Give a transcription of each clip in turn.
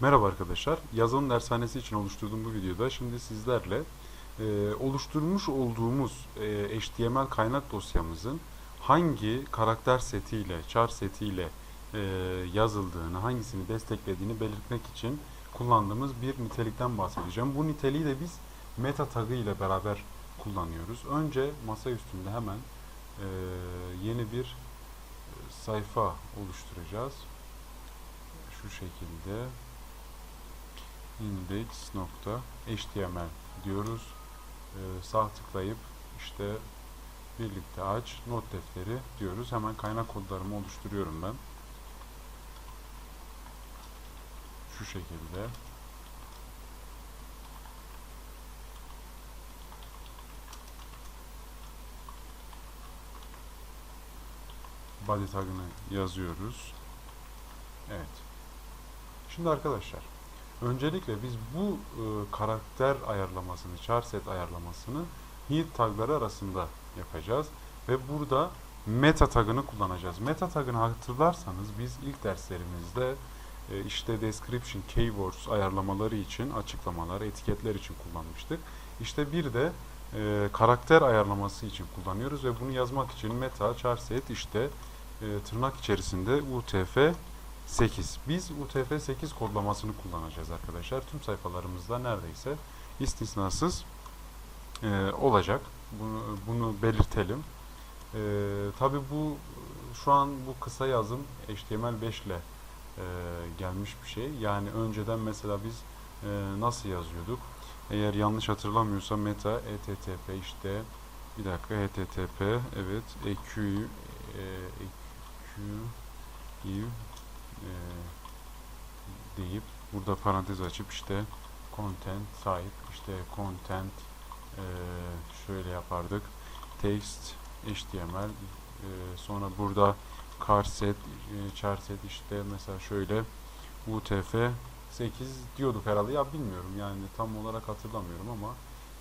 Merhaba arkadaşlar. Yazılım dershanesi için oluşturduğum bu videoda şimdi sizlerle e, oluşturmuş olduğumuz e, HTML kaynak dosyamızın hangi karakter setiyle, char setiyle e, yazıldığını, hangisini desteklediğini belirtmek için kullandığımız bir nitelikten bahsedeceğim. Bu niteliği de biz meta tagı ile beraber kullanıyoruz. Önce masa üstünde hemen e, yeni bir e, sayfa oluşturacağız. Şu şekilde index.html diyoruz. Ee, sağ tıklayıp işte birlikte aç not defteri diyoruz. Hemen kaynak kodlarımı oluşturuyorum ben. Şu şekilde. Body tagını yazıyoruz. Evet. Şimdi arkadaşlar Öncelikle biz bu e, karakter ayarlamasını, char set ayarlamasını head tagları arasında yapacağız. Ve burada meta tagını kullanacağız. Meta tagını hatırlarsanız biz ilk derslerimizde e, işte description, keywords ayarlamaları için, açıklamalar, etiketler için kullanmıştık. İşte bir de e, karakter ayarlaması için kullanıyoruz ve bunu yazmak için meta, char set işte e, tırnak içerisinde utf 8. Biz UTF-8 kodlamasını kullanacağız arkadaşlar. Tüm sayfalarımızda neredeyse istisnasız e, olacak. Bunu, bunu belirtelim. E, Tabi bu şu an bu kısa yazım HTML5 ile e, gelmiş bir şey. Yani önceden mesela biz e, nasıl yazıyorduk? Eğer yanlış hatırlamıyorsam meta http işte bir dakika http evet eq e, eq e, deyip burada parantez açıp işte content sahip işte content e, şöyle yapardık. Text html e, sonra burada char set e, char set işte mesela şöyle utf 8 diyorduk herhalde. Ya bilmiyorum yani tam olarak hatırlamıyorum ama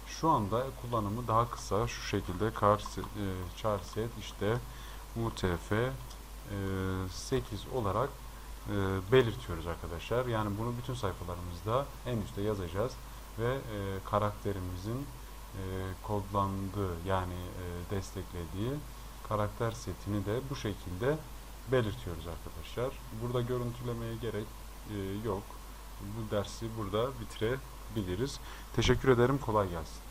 şu anda kullanımı daha kısa şu şekilde char set, e, char set işte utf e, 8 olarak e, belirtiyoruz arkadaşlar. Yani bunu bütün sayfalarımızda en üstte yazacağız ve e, karakterimizin e, kodlandığı yani e, desteklediği karakter setini de bu şekilde belirtiyoruz arkadaşlar. Burada görüntülemeye gerek e, yok. Bu dersi burada bitirebiliriz. Teşekkür ederim. Kolay gelsin.